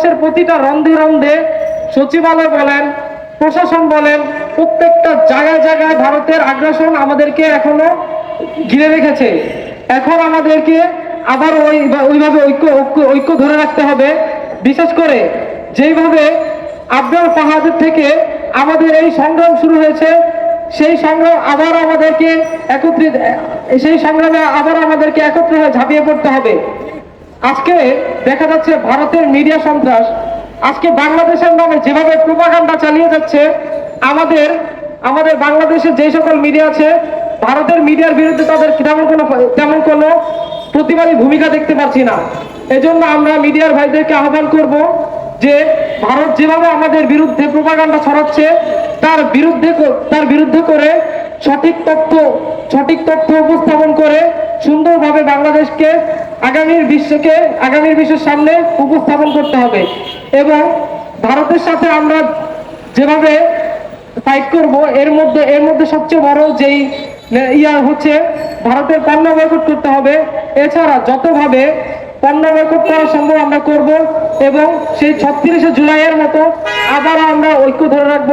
বাংলাদেশের প্রতিটা রন্ধে রন্ধে সচিবালয় বলেন, প্রশাসন বলেন, প্রত্যেকটা জায়গায় জায়গায় ভারতের আগ্রাসন আমাদেরকে এখনও ঘিরে রেখেছে। এখন আমাদেরকে আবার ওই ওইভাবে ঐক্য ঐক্য ঐক্য ধরে রাখতে হবে। বিশেষ করে যেইভাবে আফগান পাহাড়ের থেকে আমাদের এই সংগ্রাম শুরু হয়েছে, সেই সংগ্রাম আবার আমাদেরকে একত্রিত, সেই সংগ্রামে আবার আমাদেরকে একত্রে ঝাঁপিয়ে পড়তে হবে। আজকে দেখা যাচ্ছে ভারতের মিডিয়া সন্ত্রাস। আজকে বাংলাদেশের নামে যেভাবে প্রোপাগান্ডা চালিয়ে যাচ্ছে, আমাদের আমাদের বাংলাদেশের যে সকল মিডিয়া আছে, ভারতের মিডিয়ার বিরুদ্ধে তাদের তেমন কোনো তেমন কোনো প্রতিবাদী ভূমিকা দেখতে পাচ্ছি না। এজন্য আমরা মিডিয়ার ভাইদেরকে আহ্বান করব যে, ভারত যেভাবে আমাদের বিরুদ্ধে প্রোপাগান্ডা ছড়াচ্ছে, তার বিরুদ্ধে তার বিরুদ্ধে করে সঠিক তথ্য সঠিক তথ্য উপস্থাপন করে সুন্দরভাবে বাংলাদেশকে আগামীর বিশ্বকে, আগামীর বিশ্বের সামনে উপস্থাপন করতে হবে। এবং ভারতের সাথে আমরা যেভাবে ফাইট করব, এর মধ্যে এর মধ্যে সবচেয়ে বড় যেই ইয়া হচ্ছে ভারতের পণ্য বয়কট করতে হবে। এছাড়া যতভাবে পণ্য বয়কট করা সম্ভব আমরা করব এবং সেই ছত্রিশে জুলাইয়ের মতো আবার আমরা ঐক্য ধরে রাখব।